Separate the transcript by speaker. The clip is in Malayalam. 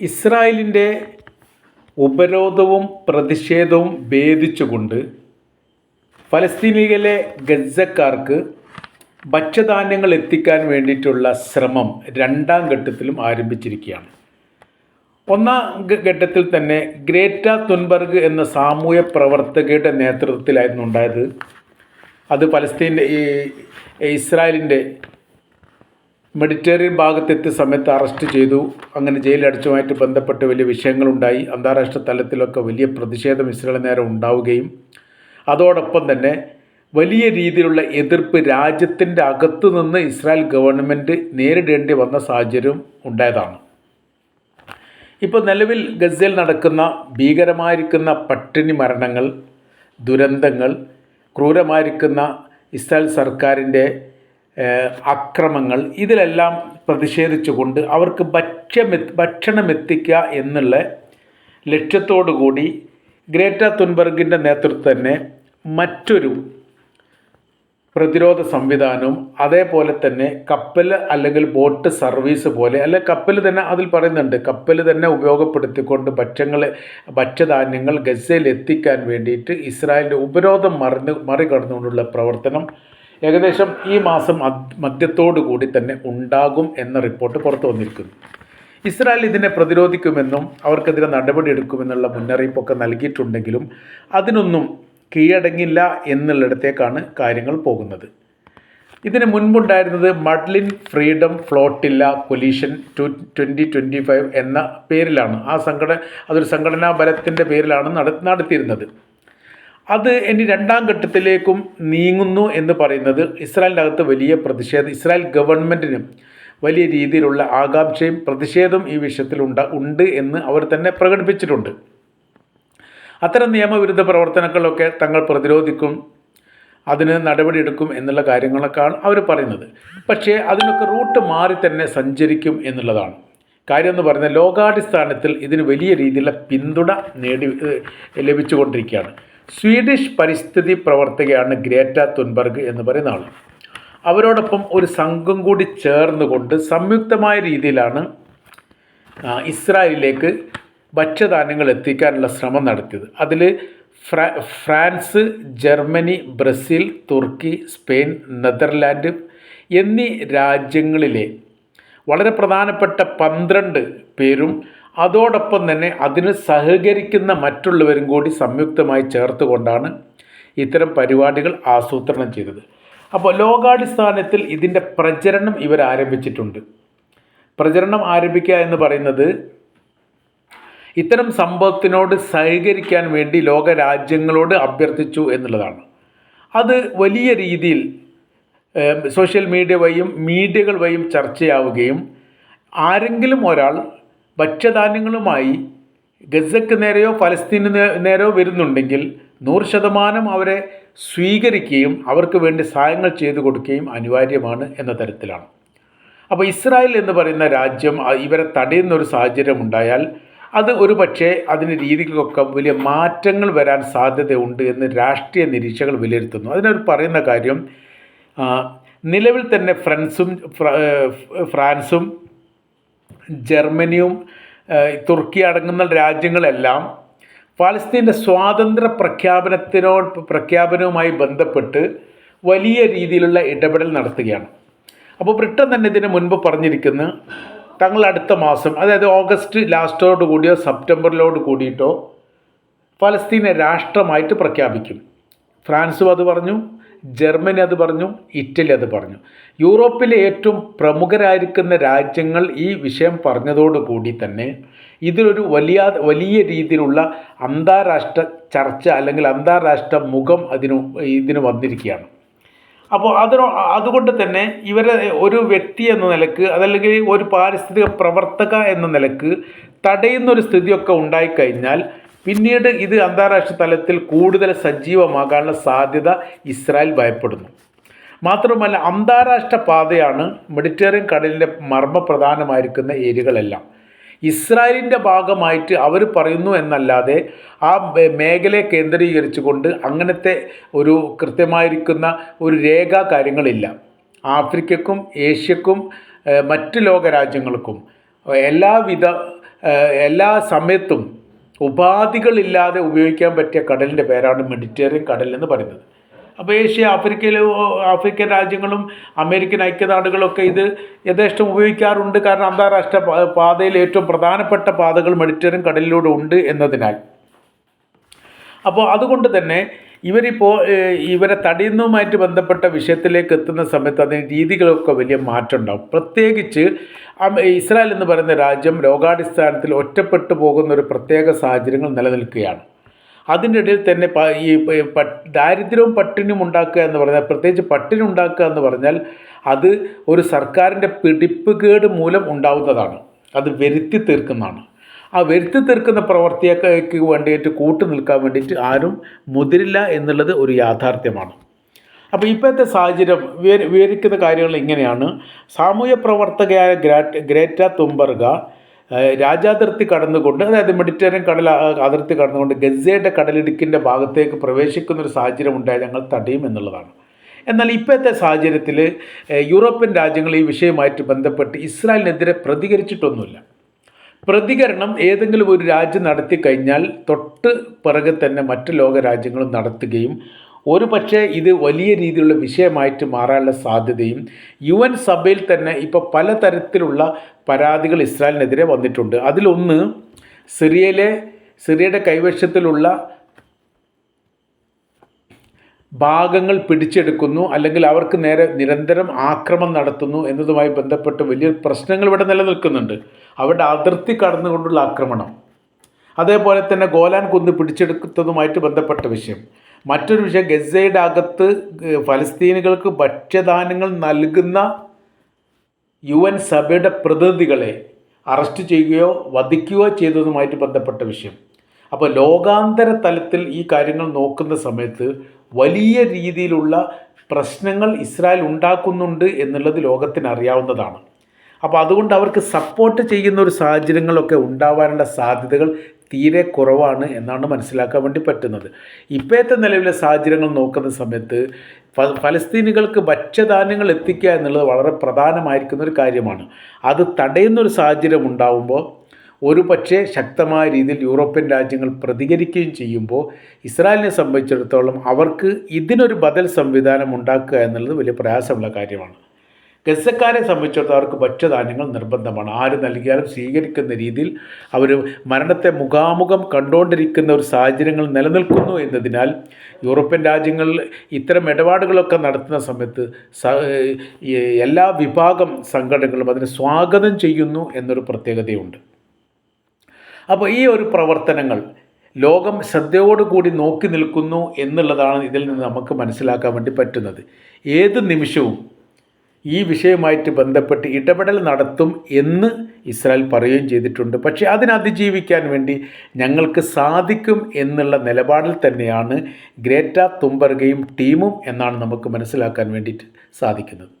Speaker 1: ഇസ്രായേലിന്റെ ഉപരോധവും പ്രതിഷേധവും ഭേദിച്ചുകൊണ്ട് ഫലസ്തീനിലെ ഗസക്കാർക്ക് ഭക്ഷ്യധാന്യങ്ങൾ എത്തിക്കാൻ വേണ്ടിയിട്ടുള്ള ശ്രമം രണ്ടാം ഘട്ടത്തിലും ആരംഭിച്ചിരിക്കുകയാണ്. ഒന്നാം ഘട്ടത്തിൽ തന്നെ ഗ്രേറ്റ തുൻബർഗ് എന്ന സാമൂഹ്യ പ്രവർത്തകയുടെ നേതൃത്വത്തിലായിരുന്നു ഉണ്ടായത്. അത് പലസ്തീന്റെ ഈ ഇസ്രായേലിന്റെ മെഡിറ്ററേനിയൻ ഭാഗത്തെത്തിയ സമയത്ത് അറസ്റ്റ് ചെയ്തു. അങ്ങനെ ജയിലിൽ അടച്ചുമായിട്ട് ബന്ധപ്പെട്ട് വലിയ വിഷയങ്ങളുണ്ടായി. അന്താരാഷ്ട്ര തലത്തിലൊക്കെ വലിയ പ്രതിഷേധം ഇസ്രയേൽ നേരെ ഉണ്ടാവുകയും അതോടൊപ്പം തന്നെ വലിയ രീതിയിലുള്ള എതിർപ്പ് രാജ്യത്തിന്റെ അകത്തു നിന്ന് ഇസ്രായേൽ ഗവൺമെന്റ് നേരിടേണ്ടി വന്ന സാഹചര്യം ഉണ്ടായതാണ്. ഇപ്പോൾ നിലവിൽ ഗസയിൽ നടക്കുന്ന ഭീകരമായിരിക്കുന്ന പട്ടിണി മരണങ്ങൾ ദുരന്തങ്ങൾ ക്രൂരമായിരിക്കുന്ന ഇസ്രായേൽ സർക്കാരിന്റെ അക്രമങ്ങൾ ഇതിലെല്ലാം പ്രതിഷേധിച്ചുകൊണ്ട് അവർക്ക് ഭക്ഷ്യം ഭക്ഷണം എത്തിക്കുക എന്നുള്ള ലക്ഷ്യത്തോടു കൂടി ഗ്രേറ്റ തുൻബർഗിന്റെ നേതൃത്വം തന്നെ മറ്റൊരു പ്രതിരോധ സംവിധാനവും അതേപോലെ തന്നെ കപ്പൽ അല്ലെങ്കിൽ ബോട്ട് സർവീസ് പോലെ അല്ലെ കപ്പൽ തന്നെ അതിൽ പറയുന്നുണ്ട് കപ്പൽ തന്നെ ഉപയോഗപ്പെടുത്തിക്കൊണ്ട് ഭക്ഷ്യങ്ങൾ ഭക്ഷ്യധാന്യങ്ങൾ ഗസയിൽ എത്തിക്കാൻ വേണ്ടിയിട്ട് ഇസ്രായേലിന്റെ ഉപരോധം മറിഞ്ഞ് മറികടന്നുകൊണ്ടുള്ള പ്രവർത്തനം ഏകദേശം ഈ മാസം മധ്യ- മധ്യത്തോടു കൂടി തന്നെ ഉണ്ടാകും എന്ന റിപ്പോർട്ട് പുറത്തു വന്നിരിക്കുന്നു. ഇസ്രായേൽ ഇതിനെ പ്രതിരോധിക്കുമെന്നും അവർക്കെതിരെ നടപടിയെടുക്കുമെന്നുള്ള മുന്നറിയിപ്പൊക്കെ നൽകിയിട്ടുണ്ടെങ്കിലും അതിനൊന്നും കീഴടങ്ങില്ല എന്നുള്ളിടത്തേക്കാണ് കാര്യങ്ങൾ പോകുന്നത്. ഇതിന് മുൻപുണ്ടായിരുന്നത് Madleen Freedom Flotilla Coalition two twenty twenty five എന്ന പേരിലാണ്. ആ സംഘടന അതൊരു സംഘടനാ ബലത്തിന്റെ പേരിലാണ് നട നടത്തിയിരുന്നത്. അത് ഇനി രണ്ടാം ഘട്ടത്തിലേക്കും നീങ്ങുന്നു എന്ന് പറയുന്നത് ഇസ്രായേലിന്റെ അകത്ത് വലിയ പ്രതിഷേധം ഇസ്രായേൽ ഗവൺമെന്റിനും വലിയ രീതിയിലുള്ള ആകാംക്ഷയും പ്രതിഷേധവും ഈ വിഷയത്തിൽ ഉണ്ട ഉണ്ട് എന്ന് അവർ തന്നെ പ്രകടിപ്പിച്ചിട്ടുണ്ട്. അത്തരം നിയമവിരുദ്ധ പ്രവർത്തനങ്ങളൊക്കെ തങ്ങൾ പ്രതിരോധിക്കും അതിന് നടപടിയെടുക്കും എന്നുള്ള കാര്യങ്ങളൊക്കെയാണ് അവർ പറയുന്നത്. പക്ഷേ അതിനൊക്കെ റൂട്ട് മാറി തന്നെ സഞ്ചരിക്കും എന്നുള്ളതാണ്. കാര്യം എന്ന് പറഞ്ഞാൽ ലോകാടിസ്ഥാനത്തിൽ ഇതിന് വലിയ രീതിയിലുള്ള പിന്തുണ നേടി ലഭിച്ചുകൊണ്ടിരിക്കുകയാണ്. സ്വീഡിഷ് പരിസ്ഥിതി പ്രവർത്തകയാണ് ഗ്രേറ്റ തുൻബർഗ് എന്ന് പറയുന്ന ആൾ. അവരോടൊപ്പം ഒരു സംഘം കൂടി ചേർന്നുകൊണ്ട് സംയുക്തമായ രീതിയിലാണ് ഇസ്രായേലിലേക്ക് ഭക്ഷ്യധാന്യങ്ങൾ എത്തിക്കാനുള്ള ശ്രമം നടത്തിയത്. അതിൽ ഫ്രാൻസ് ജർമ്മനി ബ്രസീൽ തുർക്കി സ്പെയിൻ നെതർലാൻഡ് എന്നീ രാജ്യങ്ങളിലെ വളരെ പ്രധാനപ്പെട്ട പന്ത്രണ്ട് പേരും അതോടൊപ്പം തന്നെ അതിന് സഹകരിക്കുന്ന മറ്റുള്ളവരും കൂടി സംയുക്തമായി ചേർത്തുകൊണ്ടാണ് ഇത്തരം പരിപാടികൾ ആസൂത്രണം ചെയ്തത്. അപ്പോൾ ലോകാടിസ്ഥാനത്തിൽ ഇതിന്റെ പ്രചരണം ഇവർ ആരംഭിച്ചിട്ടുണ്ട്. പ്രചരണം ആരംഭിക്കുക എന്ന് പറയുന്നത് ഇത്തരം സംഭവത്തിനോട് സഹകരിക്കാൻ വേണ്ടി ലോക രാജ്യങ്ങളോട് അഭ്യർത്ഥിച്ചു എന്നുള്ളതാണ്. അത് വലിയ രീതിയിൽ സോഷ്യൽ മീഡിയ വഴിയും മീഡിയകൾ വഴിയും ചർച്ചയാവുകയും ആരെങ്കിലും ഒരാൾ ഭക്ഷ്യധാന്യങ്ങളുമായി ഗസക്ക് നേരെയോ ഫലസ്തീന് നേരെയോ വരുന്നുണ്ടെങ്കിൽ നൂറ് ശതമാനം അവരെ സ്വീകരിക്കുകയും അവർക്ക് വേണ്ടി സഹായങ്ങൾ ചെയ്തു കൊടുക്കുകയും അനിവാര്യമാണ് എന്ന തരത്തിലാണ്. അപ്പോൾ ഇസ്രായേൽ എന്ന് പറയുന്ന രാജ്യം ഇവരെ തടയുന്ന ഒരു സാഹചര്യം ഉണ്ടായാൽ അത് ഒരു പക്ഷേ അതിന് രീതികൾക്കൊക്കെ വലിയ മാറ്റങ്ങൾ വരാൻ സാധ്യതയുണ്ട് എന്ന് രാഷ്ട്രീയ നിരീക്ഷകൾ വിലയിരുത്തുന്നു. അതിനവർ പറയുന്ന കാര്യം നിലവിൽ തന്നെ ഫ്രൻസും ഫ്രാൻസും ജർമ്മനിയും തുർക്കി അടങ്ങുന്ന രാജ്യങ്ങളെല്ലാം ഫലസ്തീന്റെ സ്വാതന്ത്ര്യ പ്രഖ്യാപനത്തിനോട് പ്രഖ്യാപനവുമായി ബന്ധപ്പെട്ട് വലിയ രീതിയിലുള്ള ഇടപെടൽ നടത്തുകയാണ്. അപ്പോൾ ബ്രിട്ടൻ തന്നെ ഇതിന് മുൻപ് പറഞ്ഞിരിക്കുന്നു തങ്ങൾ അടുത്ത മാസം അതായത് ഓഗസ്റ്റ് ലാസ്റ്റോട് കൂടിയോ സെപ്റ്റംബറിലോട് കൂടിയിട്ടോ ഫലസ്തീനെ രാഷ്ട്രമായിട്ട് പ്രഖ്യാപിക്കും. ഫ്രാൻസും അത് പറഞ്ഞു ജർമ്മനി അത് പറഞ്ഞു ഇറ്റലി അത് പറഞ്ഞു. യൂറോപ്പിലെ ഏറ്റവും പ്രമുഖരായിരിക്കുന്ന രാജ്യങ്ങൾ ഈ വിഷയം പറഞ്ഞതോടുകൂടി തന്നെ ഇതിലൊരു വലിയ വലിയ രീതിയിലുള്ള അന്താരാഷ്ട്ര ചർച്ച അല്ലെങ്കിൽ അന്താരാഷ്ട്ര മുഖം അതിനു ഇതിന് വന്നിരിക്കുകയാണ്. അപ്പോൾ അതിനോ അതുകൊണ്ട് തന്നെ ഇവരെ ഒരു വ്യക്തി എന്ന നിലയ്ക്ക് അതല്ലെങ്കിൽ ഒരു പാരിസ്ഥിതിക പ്രവർത്തക എന്ന നിലയ്ക്ക് തടയുന്നൊരു സ്ഥിതിയൊക്കെ ഉണ്ടായിക്കഴിഞ്ഞാൽ പിന്നീട് ഇത് അന്താരാഷ്ട്ര തലത്തിൽ കൂടുതൽ സജീവമാകാനുള്ള സാധ്യത ഇസ്രായേൽ ഭയപ്പെടുന്നു. മാത്രമല്ല അന്താരാഷ്ട്ര പാതയാണ് മെഡിറ്ററേനിയൻ കടലിന്റെ മർമ്മപ്രധാനമായിരിക്കുന്ന ഏരിയകളെല്ലാം. ഇസ്രായേലിന്റെ ഭാഗമായിട്ട് അവർ പറയുന്നു എന്നല്ലാതെ ആ മേഖലയെ കേന്ദ്രീകരിച്ചുകൊണ്ട് അങ്ങനത്തെ ഒരു കൃത്യമായിരിക്കുന്ന ഒരു രേഖ കാര്യങ്ങളില്ല. ആഫ്രിക്കക്കും ഏഷ്യക്കും മറ്റ് ലോകരാജ്യങ്ങൾക്കും എല്ലാവിധ എല്ലാ സമയത്തും ഉപാധികളില്ലാതെ ഉപയോഗിക്കാൻ പറ്റിയ കടലിന്റെ പേരാണ് മെഡിറ്ററേനിയൻ കടൽ എന്ന് പറയുന്നത്. അപ്പോൾ ഏഷ്യ ആഫ്രിക്കയിലെ ആഫ്രിക്കൻ രാജ്യങ്ങളും അമേരിക്കൻ ഐക്യനാടുകളൊക്കെ ഇത് യഥേഷ്ടം ഉപയോഗിക്കാറുണ്ട്. കാരണം അന്താരാഷ്ട്ര പാതയിൽ ഏറ്റവും പ്രധാനപ്പെട്ട പാതകൾ മെഡിറ്ററേനിയൻ കടലിലൂടെ ഉണ്ട് എന്നതിനാൽ. അപ്പോൾ അതുകൊണ്ട് തന്നെ ഇവരിപ്പോൾ ഇവരെ തടയുന്നതുമായിട്ട് ബന്ധപ്പെട്ട വിഷയത്തിലേക്ക് എത്തുന്ന സമയത്ത് അതിന് രീതികളൊക്കെ വലിയ മാറ്റം ഉണ്ടാകും പ്രത്യേകിച്ച് ഇസ്രായേൽ എന്ന് പറയുന്ന രാജ്യം രോഗാടിസ്ഥാനത്തിൽ ഒറ്റപ്പെട്ടു പോകുന്ന ഒരു പ്രത്യേക സാഹചര്യങ്ങൾ നിലനിൽക്കുകയാണ്. അതിന്റെ ഇടയിൽ തന്നെ ഈ ദാരിദ്ര്യവും പട്ടിണിയും ഉണ്ടാക്കുക എന്ന് പറഞ്ഞാൽ പ്രത്യേകിച്ച് പട്ടിണി ഉണ്ടാക്കുക എന്ന് പറഞ്ഞാൽ അത് ഒരു സർക്കാരിന്റെ പിടിപ്പുകേട് മൂലം ഉണ്ടാവുന്നതാണ്. അത് വരുത്തി തീർക്കുന്നതാണ്. ആ വരുത്തി തീർക്കുന്ന പ്രവർത്തിയൊക്കെ വേണ്ടിയിട്ട് കൂട്ടു നിൽക്കാൻ വേണ്ടിയിട്ട് ആരും മുതിരില്ല എന്നുള്ളത് ഒരു യാഥാർത്ഥ്യമാണ്. അപ്പോൾ ഇപ്പോഴത്തെ സാഹചര്യം വിവരി വിവരിക്കുന്ന കാര്യങ്ങൾ ഇങ്ങനെയാണ്. സാമൂഹ്യ പ്രവർത്തകയായ ഗ്രാറ്റ് തുംബർഗ രാജാതിർത്തി കടന്നുകൊണ്ട് അതായത് മെഡിറ്ററേനിയൻ കടൽ അതിർത്തി കടന്നുകൊണ്ട് ഗസയുടെ കടലിടുക്കിന്റെ ഭാഗത്തേക്ക് പ്രവേശിക്കുന്ന ഒരു സാഹചര്യം ഉണ്ടായാൽ ഞങ്ങൾ തടയും എന്നുള്ളതാണ്. എന്നാൽ ഇപ്പോഴത്തെ സാഹചര്യത്തിൽ യൂറോപ്യൻ രാജ്യങ്ങൾ ഈ വിഷയമായിട്ട് ബന്ധപ്പെട്ട് ഇസ്രായേലിനെതിരെ പ്രതികരിച്ചിട്ടൊന്നുമില്ല. പ്രതികരണം ഏതെങ്കിലും ഒരു രാജ്യം നടത്തി കഴിഞ്ഞാൽ തൊട്ട് പിറകെ തന്നെ മറ്റു ലോക രാജ്യങ്ങളും നടത്തുകയും ഒരു പക്ഷേ ഇത് വലിയ രീതിയിലുള്ള വിഷയമായിട്ട് മാറാനുള്ള സാധ്യതയും യു എൻ സഭയിൽ തന്നെ ഇപ്പോൾ പലതരത്തിലുള്ള പരാതികൾ ഇസ്രായേലിനെതിരെ വന്നിട്ടുണ്ട്. അതിലൊന്ന് സിറിയയിലെ സിറിയയുടെ കൈവശത്തിലുള്ള ഭാഗങ്ങൾ പിടിച്ചെടുക്കുന്നു അല്ലെങ്കിൽ അവർക്ക് നേരെ നിരന്തരം ആക്രമണം നടത്തുന്നു എന്നതുമായി ബന്ധപ്പെട്ട് വലിയ പ്രശ്നങ്ങൾ ഇവിടെ നിലനിൽക്കുന്നുണ്ട്. അവരുടെ അതിർത്തി കടന്നുകൊണ്ടുള്ള ആക്രമണം. അതേപോലെ തന്നെ ഗോലാൻ കുന്ന് പിടിച്ചെടുക്കുന്നതുമായിട്ട് ബന്ധപ്പെട്ട വിഷയം. മറ്റൊരു വിഷയം ഗസയുടെ അകത്ത് ഫലസ്തീനുകൾക്ക് ഭക്ഷ്യധാന്യങ്ങൾ നൽകുന്ന യു എൻ സഭയുടെ പ്രതിനിധികളെ അറസ്റ്റ് ചെയ്യുകയോ വധിക്കുകയോ ചെയ്തതുമായിട്ട് ബന്ധപ്പെട്ട വിഷയം. അപ്പോൾ ലോകാന്തര തലത്തിൽ ഈ കാര്യങ്ങൾ നോക്കുന്ന സമയത്ത് വലിയ രീതിയിലുള്ള പ്രശ്നങ്ങൾ ഇസ്രായേൽ ഉണ്ടാക്കുന്നുണ്ട് എന്നുള്ളത് ലോകത്തിന് അറിയാവുന്നതാണ്. അപ്പോൾ അതുകൊണ്ട് അവർക്ക് സപ്പോർട്ട് ചെയ്യുന്ന ഒരു സാഹചര്യങ്ങളൊക്കെ ഉണ്ടാവാനുള്ള സാധ്യതകൾ തീരെ കുറവാണ് എന്നാണ് മനസ്സിലാക്കാൻ വേണ്ടി പറ്റുന്നത്. ഇപ്പോഴത്തെ നിലവിലെ സാഹചര്യങ്ങൾ നോക്കുന്ന സമയത്ത് ഫലസ്തീനികൾക്ക് ഭക്ഷ്യധാന്യങ്ങൾ എത്തിക്കുക എന്നുള്ളത് വളരെ പ്രധാനമായിരിക്കുന്ന ഒരു കാര്യമാണ്. അത് തടയുന്ന ഒരു സാഹചര്യം ഉണ്ടാവുമ്പോൾ ഒരു പക്ഷേ ശക്തമായ രീതിയിൽ യൂറോപ്യൻ രാജ്യങ്ങൾ പ്രതികരിക്കുകയും ചെയ്യുമ്പോൾ ഇസ്രായേലിനെ സംബന്ധിച്ചിടത്തോളം അവർക്ക് ഇതിനൊരു ബദൽ സംവിധാനം ഉണ്ടാക്കുക എന്നുള്ളത് വലിയ പ്രയാസമുള്ള കാര്യമാണ്. ഗസക്കാരെ സംബന്ധിച്ചിടത്തോളം അവർക്ക് ഭക്ഷ്യധാന്യങ്ങൾ നിർബന്ധമാണ്. ആര് നൽകിയാലും സ്വീകരിക്കുന്ന രീതിയിൽ അവർ മരണത്തെ മുഖാമുഖം കണ്ടുകൊണ്ടിരിക്കുന്ന ഒരു സാഹചര്യങ്ങൾ നിലനിൽക്കുന്നു എന്നതിനാൽ യൂറോപ്യൻ രാജ്യങ്ങളിൽ ഇത്തരം ഇടപാടുകളൊക്കെ നടത്തുന്ന സമയത്ത് എല്ലാ വിഭാഗം സംഘടനകളും അതിനെ സ്വാഗതം ചെയ്യുന്നു എന്നൊരു പ്രത്യേകതയുണ്ട്. അപ്പോൾ ഈ ഒരു പ്രവർത്തനങ്ങൾ ലോകം ശ്രദ്ധയോടുകൂടി നോക്കി നിൽക്കുന്നു എന്നുള്ളതാണ് ഇതിൽ നിന്ന് നമുക്ക് മനസ്സിലാക്കാൻ വേണ്ടി പറ്റുന്നത്. ഏത് നിമിഷവും ഈ വിഷയവുമായിട്ട് ബന്ധപ്പെട്ട് ഇടപെടൽ നടത്തും എന്ന് ഇസ്രായേൽ പറയുകയും ചെയ്തിട്ടുണ്ട്. പക്ഷേ അതിനതിജീവിക്കാൻ വേണ്ടി ഞങ്ങൾക്ക് സാധിക്കും എന്നുള്ള നിലപാടിൽ തന്നെയാണ് ഗ്രേറ്റ തുമ്പർഗയും ടീമും എന്നാണ് നമുക്ക് മനസ്സിലാക്കാൻ വേണ്ടിയിട്ട് സാധിക്കുന്നത്.